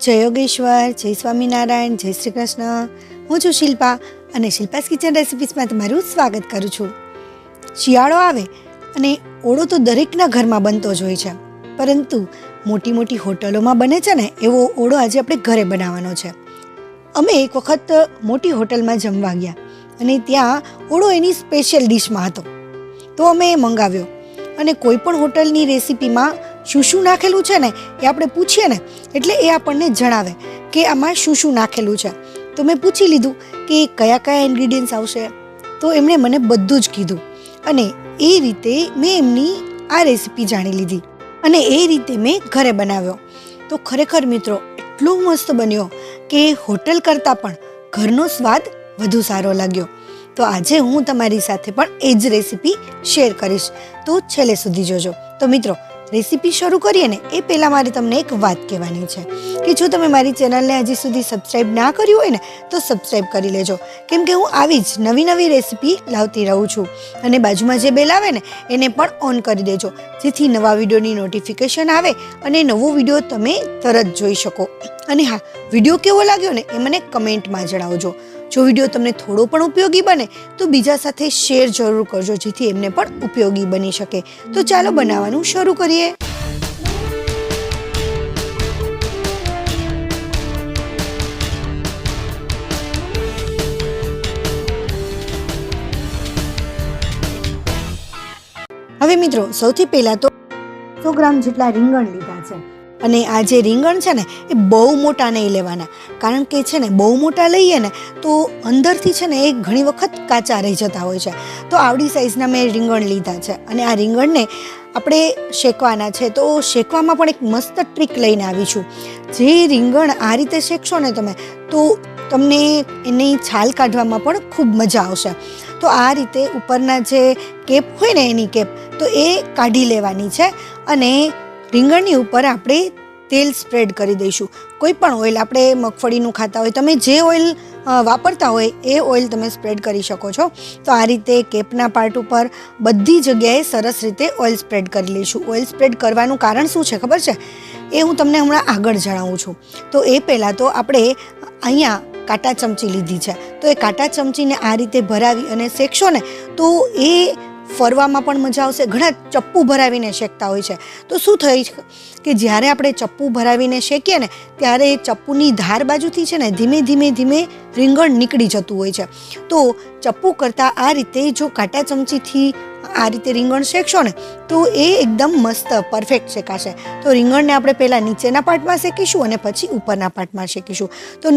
જય યોગેશ્વર, જય સ્વામિનારાયણ, જય શ્રી કૃષ્ણ. હું છું શિલ્પા અને શિલ્પાસ કિચન રેસિપીસમાં તમારું સ્વાગત કરું છું. શિયાળો આવે અને ઓળો તો દરેકના ઘરમાં બનતો જ હોય છે. પરંતુ મોટી મોટી હોટલોમાં બને છે ને, એવો ઓળો આજે આપણે ઘરે બનાવવાનો છે. અમે એક વખત મોટી હોટલમાં જમવા ગયા અને ત્યાં ઓળો એની સ્પેશિયલ ડિશમાં હતો. તો અમે એ મંગાવ્યો. અને કોઈ પણ હોટલની રેસિપીમાં શું શું નાખેલું છે ને, એ આપણે પૂછીએ ને, એટલે એ આપણને જણાવે કે આમાં શું શું નાખેલું છે. તો મેં પૂછી લીધું કે કયા કયા ઇન્ગ્રીડિયન્ટ્સ આવશે? તો એમણે મને બધું જ કીધું. અને એ રીતે મેં એમની આ રેસિપી જાણી લીધી. અને એ રીતે મેં ઘરે બનાવ્યો. તો ખરેખર મિત્રો, એટલો મસ્ત બન્યો કે હોટલ કરતાં પણ ઘરનો સ્વાદ વધુ સારો લાગ્યો. તો આજે હું તમારી સાથે પણ એ જ રેસિપી શેર કરીશ. તો છેલ્લે સુધી જોજો. તો મિત્રો રેસિપી શરૂ કરીએ ને એ પહેલાં મારે તમને એક વાત કહેવાની છે કે જો તમે મારી ચેનલને હજી સુધી સબસ્ક્રાઈબ ના કર્યું હોય ને, તો સબસ્ક્રાઈબ કરી લેજો. કેમ કે હું આવી જ નવી નવી રેસિપી લાવતી રહું છું અને બાજુમાં જે બેલ આવે ને, એને પણ ઓન કરી દેજો. જેથી નવા વિડીયોની નોટિફિકેશન આવે અને નવો વીડિયો તમે તરત જોઈ શકો. અને હા, વીડિયો કેવો લાગ્યો ને એ મને કમેન્ટમાં જણાવજો. જો વીડિયો તમને થોડો પણ ઉપયોગી બને, તો બીજા સાથે શેર જરૂર કરજો, જેથી એમને પણ ઉપયોગી બની શકે. તો ચાલો બનાવવાનું શરૂ કરીએ. હવે મિત્રો, સૌથી પહેલાં તો સો ગ્રામ જેટલા રીંગણ લીધા છે. અને આ જે રીંગણ છે ને, એ બહુ મોટા નહીં લેવાના. કારણ કે છે ને, બહુ મોટા લઈએ ને, તો અંદરથી છે ને, એ ઘણી વખત કાચા રહી જતા હોય છે. તો આવડી સાઈઝના મેં રીંગણ લીધા છે. અને આ રીંગણને આપણે શેકવાના છે, તો શેકવામાં પણ એક મસ્ત ટ્રીક લઈને આવી છું. જે રીંગણ આ રીતે શેકશો ને તમે, તો તમને એની છાલ કાઢવામાં પણ ખૂબ મજા આવશે. તો આ રીતે ઉપરના જે કેપ હોય ને એની કેપ, તો એ કાઢી લેવાની છે અને રીંગણની ઉપર આપણે તેલ સ્પ્રેડ કરી દઈશું. કોઈ પણ ઓઇલ આપણે મગફળીનું ખાતા હોય, તમે જે ઓઇલ વાપરતા હોય એ ઓઇલ તમે સ્પ્રેડ કરી શકો છો. તો આ રીતે કેપના પાર્ટ ઉપર બધી જગ્યાએ સરસ રીતે ઓઇલ સ્પ્રેડ કરી લઈશું. ઓઇલ સ્પ્રેડ કરવાનું કારણ શું છે ખબર છે? એ હું તમને હમણાં આગળ જણાવું છું. તો એ પહેલાં તો આપણે અહીંયા કાંટા ચમચી લીધી છે. તો એ કાંટા ચમચીને આ રીતે ભરાવી અને શેકશો ને તો એ ફરવામાં પણ મજા આવશે. ઘણા ચપ્પુ ભરાવીને શેકતા હોય છે. તો શું થઈ કે જ્યારે આપણે ચપ્પુ ભરાવીને શેકીએ ને, ત્યારે ચપ્પુની ધાર બાજુથી છે ને, ધીમે ધીમે ધીમે રીંગણ નીકળી જતું હોય છે. તો ચપ્પુ કરતાં આ રીતે જો કાંટા ચમચીથી આ રીતે રીંગણ શેકશો ને, તો એ એકદમ મસ્ત, પરફેક્ટ શેકાશે. તો રીંગણને આપણે પહેલાં નીચેના પાર્ટમાં શેકીશું અને પછી ઉપરના પાર્ટમાં શેકીશું. તો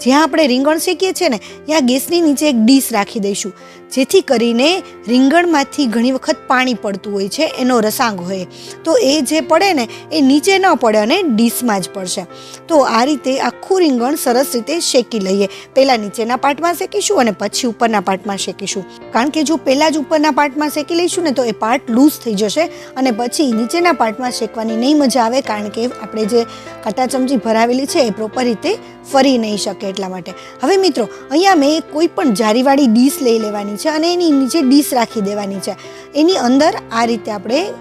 જ્યાં આપણે રીંગણ શેકીએ છીએ ને, ત્યાં ગેસની નીચે એક ડીશ રાખી દઈશું. જેથી કરીને રીંગણમાંથી ઘણી વખત પાણી પડતું હોય છે, એનો રસાંગ હોય. તો એ જે પડે ને, એ નીચે ન પડે અને ડીશમાં જ પડશે. તો આ રીતે આખું રીંગણ સરસ રીતે શેકી લઈએ. પહેલાં નીચેના પાર્ટમાં શેકીશું અને પછી ઉપરના પાર્ટમાં શેકીશું. કારણ કે જો પહેલાં જ ઉપરના પાર્ટમાં શેકી લઈશું ને, તો એ પાર્ટ લૂઝ થઈ જશે અને પછી નીચેના પાર્ટમાં શેકવાની નહીં મજા આવે, કારણ કે આપણે જે કાંટા ચમચી ભરાવેલી છે, એ પ્રોપર રીતે ફરી નહીં શકે. એટલા માટે. હવે મિત્રો, અહીંયા મેં કોઈ પણ જારીવાળી ડીશ લઈ લેવાની છે અને એની નીચે ડીશ રાખી દેવાની છે. એની અંદર આ રીતે આપણે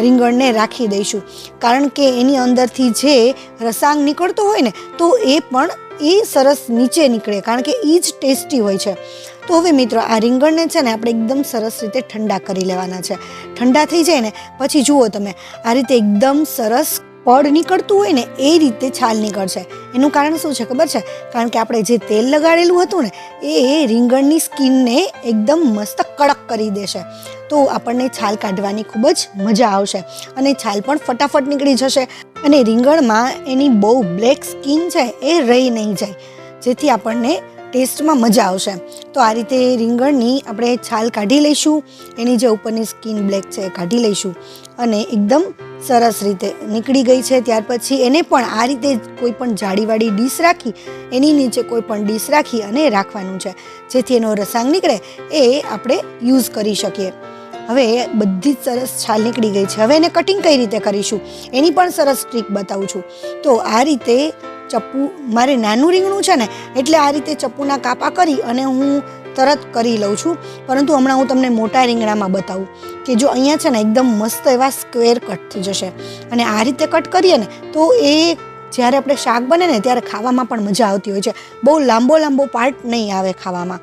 રીંગણને રાખી દઈશું. કારણ કે એની અંદરથી જે રસાંગ નીકળતો હોય ને, તો એ પણ એ સરસ નીચે નીકળે, કારણ કે એ જ ટેસ્ટી હોય છે. તો હવે મિત્રો, આ રીંગણને છે ને આપણે એકદમ સરસ રીતે ઠંડા કરી લેવાના છે. ઠંડા થઈ જાય ને, પછી જુઓ તમે, આ રીતે એકદમ સરસ પડ નીકળતું હોય ને એ રીતે છાલ નીકળશે. એનું કારણ શું છે ખબર છે? કારણ કે આપણે જે તેલ લગાડેલું હતું ને, એ રીંગણની સ્કિનને એકદમ મસ્ત કડક કરી દેશે. તો આપણને છાલ કાઢવાની ખૂબ જ મજા આવશે અને છાલ પણ ફટાફટ નીકળી જશે. અને રીંગણમાં એની બહુ બ્લેક સ્કિન છે એ રહી નહીં જાય, જેથી આપણને ટેસ્ટમાં મજા આવશે. તો આ રીતે રીંગણની આપણે છાલ કાઢી લઈશું, એની જે ઉપરની સ્કિન બ્લેક છે એ કાઢી લઈશું અને એકદમ સરસ રીતે નીકળી ગઈ છે. ત્યાર પછી એને પણ આ રીતે કોઈ પણ જાળીવાળી ડીશ રાખી, એની નીચે કોઈ પણ ડીશ રાખી અને રાખવાનું છે. જેથી એનો રસાંગ નીકળે એ આપણે યુઝ કરી શકીએ. હવે બધી જ સરસ છાલ નીકળી ગઈ છે. હવે એને કટિંગ કઈ રીતે કરીશું? એની પણ સરસ ટ્રીક બતાવું છું. તો આ રીતે ચપ્પુ, મારે નાનું રીંગણું છે ને, એટલે આ રીતે ચપ્પુના કાપા કરી અને હું તરત કરી લઉં છું. પરંતુ હમણાં હું તમને મોટા રીંગણામાં બતાવું કે જો અહીંયા છે ને એકદમ મસ્ત એવા સ્ક્વેર કટ થઈ જશે. અને આ રીતે કટ કરીએ ને, તો એ જ્યારે આપણે શાક બને ને ત્યારે ખાવામાં પણ મજા આવતી હોય છે. બહુ લાંબો લાંબો પાર્ટ નહીં આવે ખાવામાં.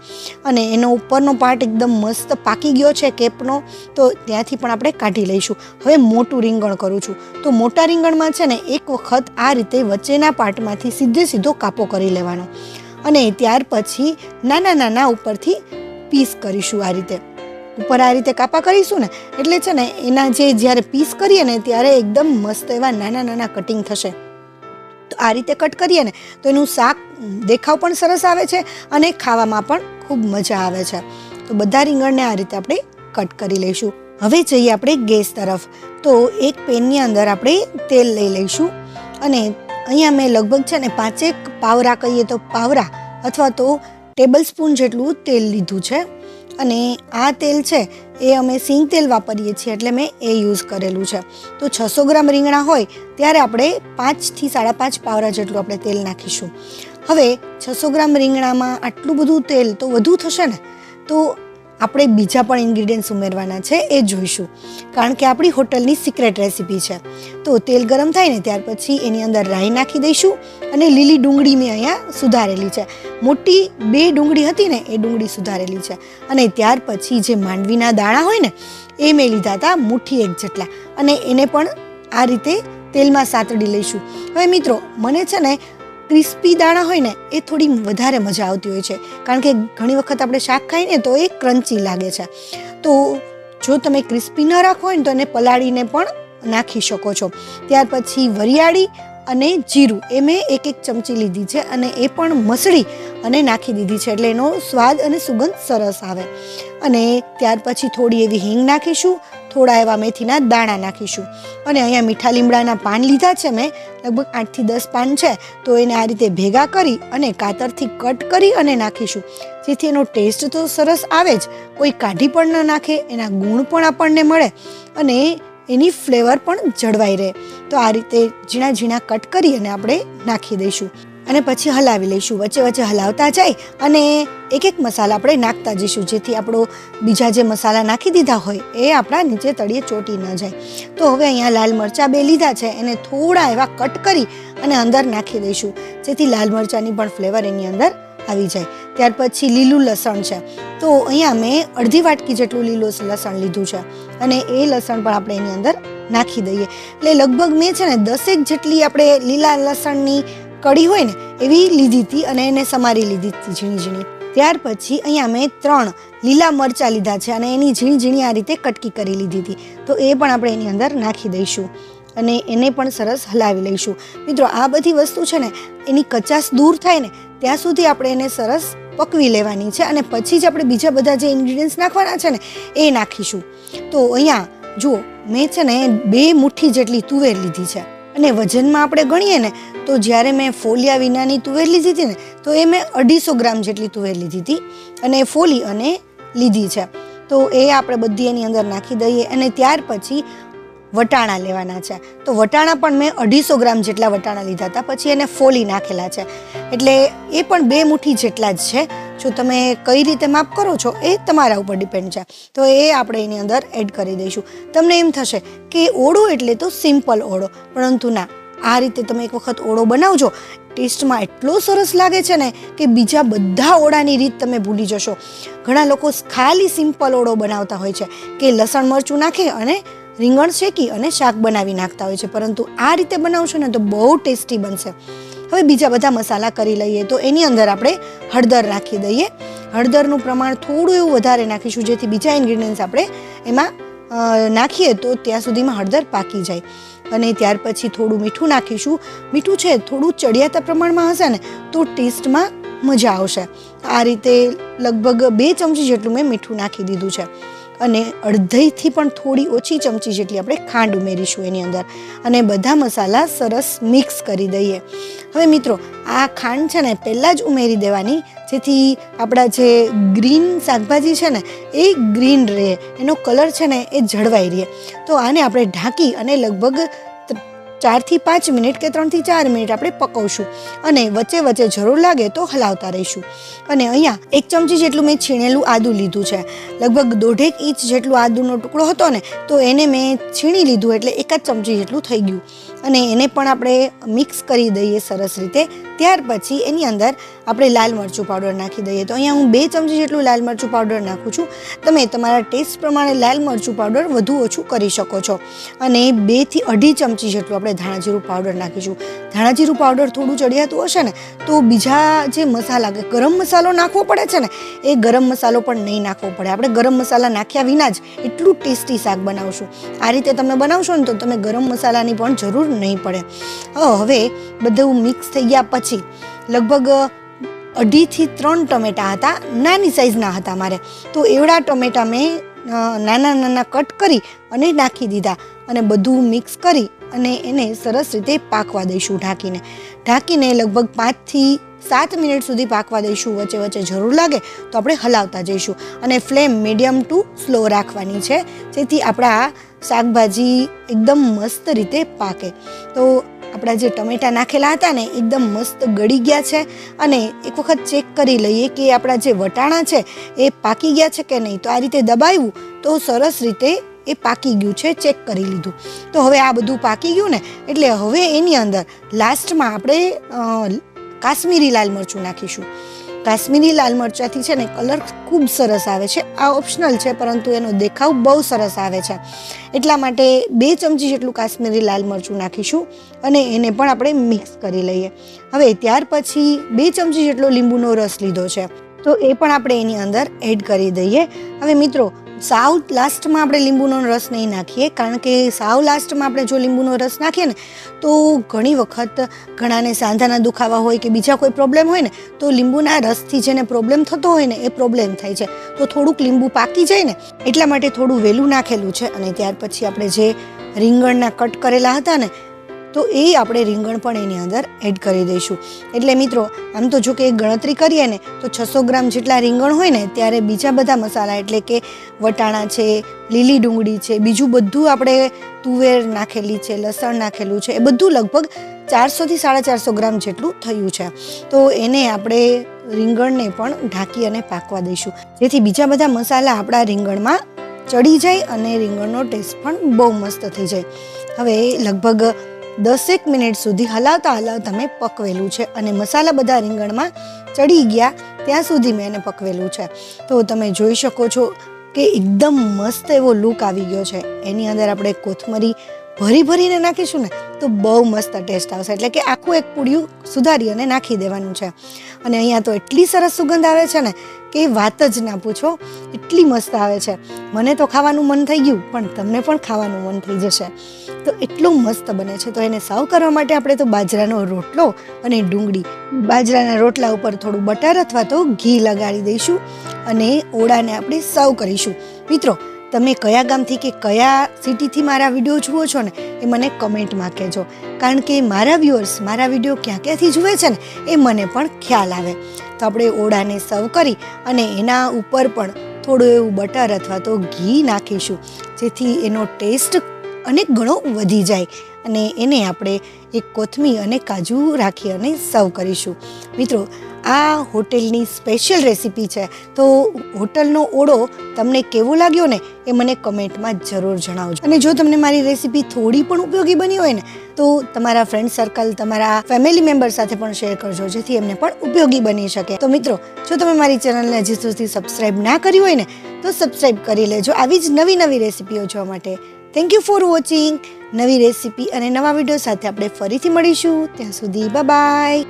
અને એનો ઉપરનો પાર્ટ એકદમ મસ્ત પાકી ગયો છે કેપનો, તો ત્યાંથી પણ આપણે કાઢી લઈશું. હવે મોટું રીંગણ કરું છું. તો મોટા રીંગણમાં છે ને, એક વખત આ રીતે વચ્ચેના પાર્ટમાંથી સીધે સીધો કાપો કરી લેવાનો. અને ત્યાર પછી નાના નાના ઉપરથી પીસ કરીશું આ રીતે. ઉપર આ રીતે કાપા કરીશું ને, એટલે છે ને એના જે જ્યારે પીસ કરીએ ને ત્યારે એકદમ મસ્ત એવા નાના નાના કટિંગ થશે. તો આ રીતે કટ કરીએ ને, તો એનું શાક દેખાવ પણ સરસ આવે છે અને ખાવામાં પણ ખૂબ મજા આવે છે. તો બધા રીંગણને આ રીતે આપણે કટ કરી લઈશું. હવે જઈએ આપણે ગેસ તરફ. તો એક પેનની અંદર આપણે તેલ લઈ લઈશું અને અહીંયા મેં લગભગ છે ને પાંચેક પાવરા કહીએ તો પાવરા અથવા તો ટેબલ સ્પૂન જેટલું તેલ લીધું છે. અને આ તેલ છે એ અમે સિંગ તેલ વાપરીએ છીએ એટલે મેં એ યુઝ કરેલું છે. તો છસો ગ્રામ રીંગણા હોય ત્યારે આપણે પાંચથી સાડા પાંચ પાવરા જેટલું આપણે તેલ નાખીશું. હવે છસો ગ્રામ રીંગણામાં આટલું બધું તેલ તો વધુ થશે ને? તો આપણે બીજા પણ ઇન્ગ્રીડિયન્ટ્સ ઉમેરવાના છે, એ જોઈશું. કારણ કે આપણી હોટલની સિક્રેટ રેસીપી છે. તો તેલ ગરમ થાય ને ત્યાર પછી એની અંદર રાઈ નાખી દઈશું અને લીલી ડુંગળી મેં અહીંયા સુધારેલી છે. મોટી બે ડુંગળી હતી ને, એ ડુંગળી સુધારેલી છે. અને ત્યાર પછી જે માંડવીના દાણા હોય ને, એ મેં લીધા હતા મુઠ્ઠી એક જેટલા. અને એને પણ આ રીતે તેલમાં સાતડી લઈશું. હવે મિત્રો, મને છે ને ક્રિસ્પી દાણા હોય ને, એ થોડી વધારે મજા આવતી હોય છે. કારણ કે ઘણી વખત આપણે શાક ખાઈએ ને, તો એ ક્રન્ચી લાગે છે. તો જો તમે ક્રિસ્પી ન રાખો હોય ને, તો એને પલાળીને પણ નાખી શકો છો. ત્યાર પછી વરિયાળી અને જીરું, એ મેં એક એક ચમચી લીધી છે અને એ પણ મસળી અને નાખી દીધી છે, એટલે એનો સ્વાદ અને સુગંધ સરસ આવે. અને ત્યાર પછી થોડી એવી હિંગ નાખીશું થોડા એવા મેથીના દાણા નાખીશું. અને અહીંયા મીઠા લીમડાના પાન લીધા છે મેં. લગભગ આઠથી દસ પાન છે. તો એને આ રીતે ભેગા કરી અને કાતરથી કટ કરી અને નાખીશું. જેથી એનો ટેસ્ટ તો સરસ આવે જ. કોઈ કાઢી પણ ન નાખે, એના ગુણ પણ આપણને મળે અને એની ફ્લેવર પણ જળવાઈ રહે. તો આ રીતે ઝીણા ઝીણા કટ કરી અને આપણે નાખી દઈશું. અને પછી હલાવી લઈશું. વચ્ચે વચ્ચે હલાવતા જાય અને એક એક મસાલા આપણે નાખતા જઈશું. જેથી આપણો બીજા જે મસાલા નાખી દીધા હોય એ આપણા નીચે તળિયે ચોટી ન જાય. તો હવે અહીંયા લાલ મરચાં બે લીધા છે. એને થોડા એવા કટ કરી અને અંદર નાખી દઈશું. જેથી લાલ મરચાંની પણ ફ્લેવર એની અંદર આવી જાય. ત્યાર પછી લીલું લસણ છે. તો અહીંયા મેં અડધી વાટકી જેટલું લીલું લસણ લીધું છે. અને એ લસણ પણ આપણે એની અંદર નાખી દઈએ. એટલે લગભગ મેં છે ને દસેક જેટલી આપણે લીલા લસણની કડી હોય ને, એવી લીધી હતી અને એને સમારી લીધી હતી ઝીણી ઝીણી ત્યાર પછી અહીંયા મેં ત્રણ લીલા મરચાં લીધા છે અને એની ઝીણી ઝીણી આ રીતે કટકી કરી લીધી હતી. તો એ પણ આપણે એની અંદર નાખી દઈશું અને એને પણ સરસ હલાવી લઈશું. મિત્રો, આ બધી વસ્તુ છે ને, એની કચાસ દૂર થાય ને, ત્યાં સુધી આપણે એને સરસ પકવી લેવાની છે અને પછી જ આપણે બીજા બધા જે ઇન્ગ્રીડિયન્ટ્સ નાખવાના છે ને, એ નાખીશું. તો અહીંયા, જુઓ, મેં છે ને બે મુઠ્ઠી જેટલી તુવેર લીધી છે. અને વજનમાં આપણે ગણીએ ને, તો જ્યારે મેં ફોલિયા વિનાની તુવેર લીધી હતી ને, તો એ મેં અઢીસો ગ્રામ જેટલી તુવેર લીધી હતી અને ફોલી અને લીધી છે. તો એ આપણે બધી એની અંદર નાખી દઈએ અને ત્યાર પછી વટાણા લેવાના છે. તો વટાણા પણ મેં અઢીસો ગ્રામ જેટલા વટાણા લીધા હતા, પછી એને ફોલી નાખેલા છે. એટલે એ પણ બે મુઠ્ઠી જેટલા જ છે. જો તમે કઈ રીતે માપ કરો છો એ તમારા ઉપર ડિપેન્ડ છે. તો એ આપણે એની અંદર એડ કરી દઈશું. તમને એમ થશે કે ઓળો એટલે તો સિમ્પલ ઓળો, પરંતુ ના, આ રીતે તમે એક વખત ઓળો બનાવજો, ટેસ્ટમાં એટલો સરસ લાગે છે ને કે બીજા બધા ઓળાની રીત તમે ભૂલી જશો. ઘણા લોકો ખાલી સિમ્પલ ઓળો બનાવતા હોય છે, કે લસણ મરચું નાખે અને રીંગણ શેકી અને શાક બનાવી નાખતા હોય છે, પરંતુ આ રીતે બનાવશો ને તો બહુ ટેસ્ટી બનશે. હવે બીજા બધા મસાલા કરી લઈએ. તો એની અંદર આપણે હળદર નાખી દઈએ. હળદરનું પ્રમાણ થોડું એવું વધારે નાખીશું, જેથી બીજા ઇન્ગ્રીડિયન્ટ્સ આપણે એમાં નાખીએ તો ત્યાં સુધીમાં હળદર પાકી જાય. અને ત્યાર પછી થોડું મીઠું નાખીશું. મીઠું છે, થોડું ચડિયાતા પ્રમાણમાં હશે ને, તો ટેસ્ટમાં મજા આવશે. આ રીતે લગભગ બે ચમચી જેટલું મેં મીઠું નાખી દીધું છે. અને અડધીથી પણ થોડી ઓછી ચમચી જેટલી આપણે ખાંડ ઉમેરીશું એની અંદર. અને બધા મસાલા સરસ મિક્સ કરી દઈએ. હવે મિત્રો, આ ખાંડ છે ને પહેલાં જ ઉમેરી દેવાની. જેથી આપણા જે ગ્રીન શાકભાજી છે ને, એ ગ્રીન રહે. એનો કલર છે ને એ જળવાઈ રહે. તો આને આપણે ઢાંકી અને લગભગ ચારથી પાંચ મિનિટ કે ત્રણથી ચાર મિનિટ આપણે પકવશું અને વચ્ચે વચ્ચે જરૂર લાગે તો હલાવતા રહીશું. અને અહીંયા એક ચમચી જેટલું મેં છીણેલું આદું લીધું છે. લગભગ દોઢેક ઇંચ જેટલું આદુનો ટુકડો હતો ને, તો એને મેં છીણી લીધું એટલે એક જ ચમચી જેટલું થઈ ગયું. અને એને પણ આપણે મિક્સ કરી દઈએ સરસ રીતે. ત્યાર પછી એની અંદર આપણે લાલ મરચું પાવડર નાખી દઈએ. તો અહીંયા હું બે ચમચી જેટલું લાલ મરચું પાવડર નાખું છું. તમે તમારા ટેસ્ટ પ્રમાણે લાલ મરચું પાવડર વધુ ઓછું કરી શકો છો. અને બેથી અઢી ચમચી જેટલું આપણે ધાણાજીરું પાવડર નાખીશું. ધાણાજીરું પાવડર થોડું ચડિયાતું હશે ને, તો બીજા જે મસાલા ગરમ મસાલો નાખવો પડે છે ને, એ ગરમ મસાલો પણ નહીં નાખવો પડે. આપણે ગરમ મસાલા નાખ્યા વિના જ એટલું ટેસ્ટી શાક બનાવશું. આ રીતે તમે બનાવશો ને, તો તમે ગરમ મસાલાની પણ જરૂર નહીં પડે. હવે બધું મિક્સ થઈ ગયા પછી લગભગ અઢીથી ત્રણ ટમેટા હતા, નાની સાઇઝના હતા મારે. તો એવડા ટમેટા મેં નાના નાના કટ કરી અને નાખી દીધા અને બધું મિક્સ કરી અને એને સરસ રીતે પાકવા દઈશું ઢાંકીને. ઢાંકીને લગભગ પાંચથી સાત મિનિટ સુધી પાકવા દઈશું, વચ્ચે વચ્ચે જરૂર લાગે તો આપણે હલાવતા જઈશું. અને ફ્લેમ મીડિયમ ટુ સ્લો રાખવાની છે, જેથી આપણા શાકભાજી એકદમ મસ્ત રીતે પાકે. તો આપણા જે ટમેટા નાખેલા હતા ને, એકદમ મસ્ત ગળી ગયા છે. અને એક વખત ચેક કરી લઈએ કે આપણા જે વટાણા છે, એ પાકી ગયા છે કે નહીં? તો આ રીતે દબાવ્યું તો સરસ રીતે એ પાકી ગયું છે ચેક કરી લીધું. તો હવે આ બધું પાકી ગયું ને, એટલે હવે એની અંદર લાસ્ટમાં આપણે કાશ્મીરી લાલ મરચું નાખીશું. કાશ્મીરી લાલ મરચાંથી છે ને કલર ખૂબ સરસ આવે છે. આ ઓપ્શનલ છે, પરંતુ એનો દેખાવ બહુ સરસ આવે છે. એટલા માટે બે ચમચી જેટલું કાશ્મીરી લાલ મરચું નાખીશું અને એને પણ આપણે મિક્સ કરી લઈએ. હવે ત્યાર પછી બે ચમચી જેટલો લીંબુનો રસ લીધો છે. તો એ પણ આપણે એની અંદર એડ કરી દઈએ. હવે મિત્રો સાવ લાસ્ટમાં આપણે લીંબુનો રસ નહીં નાખીએ, કારણ કે સાવ લાસ્ટમાં આપણે જો લીંબુનો રસ નાખીએ ને, તો ઘણી વખત ઘણાને સાંધાના દુખાવા હોય કે બીજા કોઈ પ્રોબ્લેમ હોય ને, તો લીંબુના રસથી જેને પ્રોબ્લેમ થતો હોય ને, એ પ્રોબ્લેમ થાય છે. તો થોડુંક લીંબુ પાકી જાય ને, એટલા માટે થોડું વહેલું નાખેલું છે અને ત્યાર પછી આપણે જે રીંગણના કટ કરેલા હતા ને તો એ આપણે રીંગણ પણ એની અંદર એડ કરી દઈશું. એટલે મિત્રો, આમ તો જો કે ગણતરી કરીએ ને, તો છસો ગ્રામ જેટલા રીંગણ હોય ને, ત્યારે બીજા બધા મસાલા એટલે કે વટાણા છે, લીલી ડુંગળી છે, બીજું બધું આપણે તુવેર નાખેલી છે, લસણ નાખેલું છે, એ બધું લગભગ ચારસોથી સાડા ચારસો ગ્રામ જેટલું થયું છે. તો એને આપણે રીંગણને પણ ઢાંકી અને પાકવા દઈશું. જેથી બીજા બધા મસાલા આપણા રીંગણમાં ચડી જાય અને રીંગણનો ટેસ્ટ પણ બહુ મસ્ત થઈ જાય. હવે લગભગ દસેક મિનિટ સુધી હલાવતા હલાવતા મેં પકવેલું છે અને મસાલા બધા રીંગણમાં ચડી ગયા ત્યાં સુધી મેં એને પકવેલું છે. તો તમે જોઈ શકો છો કે એકદમ મસ્ત એવો લુક આવી ગયો છે. એની અંદર આપણે કોથમરી ભરી ભરીને નાખીશું ને, તો બહુ મસ્ત ટેસ્ટ આવશે. એટલે કે આખું એક પૂડિયું સુધારી અને નાખી દેવાનું છે. અને અહીંયા તો એટલી સરસ સુગંધ આવે છે ને કે વાત જ ના પૂછો, એટલી મસ્ત આવે છે. મને તો ખાવાનું મન થઈ ગયું, પણ તમને પણ ખાવાનું મન થઈ જશે. તો એટલું મસ્ત બને છે. તો એને સર્વ કરવા માટે આપણે તો બાજરાનો રોટલો અને ડુંગળી. બાજરાના રોટલા ઉપર થોડું બટર અથવા તો ઘી લગાડી દઈશું અને ઓળાને આપણે સર્વ કરીશું. મિત્રો, તમે કયા ગામથી કે કયા સિટીથી મારા વીડિયો જુઓ છો ને, એ મને કમેન્ટમાં કહેજો. કારણ કે મારા વ્યુઅર્સ મારા વીડિયો ક્યાં ક્યાંથી જુએ છે ને, એ મને પણ ખ્યાલ આવે. તો આપણે ઓળાને સર્વ કરી અને એના ઉપર પણ થોડું એવું બટર અથવા તો ઘી નાખીશું. જેથી એનો ટેસ્ટ અનેક ગણો વધી જાય અને એને આપણે એક કોથમી અને કાજુ રાખી અને સર્વ કરીશું. મિત્રો, આ હોટેલની સ્પેશિયલ રેસીપી છે. તો હોટલનો ઓળો તમને કેવો લાગ્યો ને એ મને કમેન્ટમાં જરૂર જણાવજો. અને જો તમને મારી રેસીપી થોડી પણ ઉપયોગી બની હોય ને, તો તમારા ફ્રેન્ડ સર્કલ, તમારા ફેમિલી મેમ્બર સાથે પણ શેર કરજો, જેથી એમને પણ ઉપયોગી બની શકે. તો મિત્રો, જો તમે મારી ચેનલને હજી સુધી સબસ્ક્રાઈબ ના કરી હોય ને, તો સબસ્ક્રાઈબ કરી લેજો. આવી જ નવી નવી રેસીપીઓ જોવા માટે. થેન્ક યુ ફોર વોચિંગ નવી રેસીપી અને નવા વીડિયો સાથે આપણે ફરીથી મળીશું. ત્યાં સુધી બાય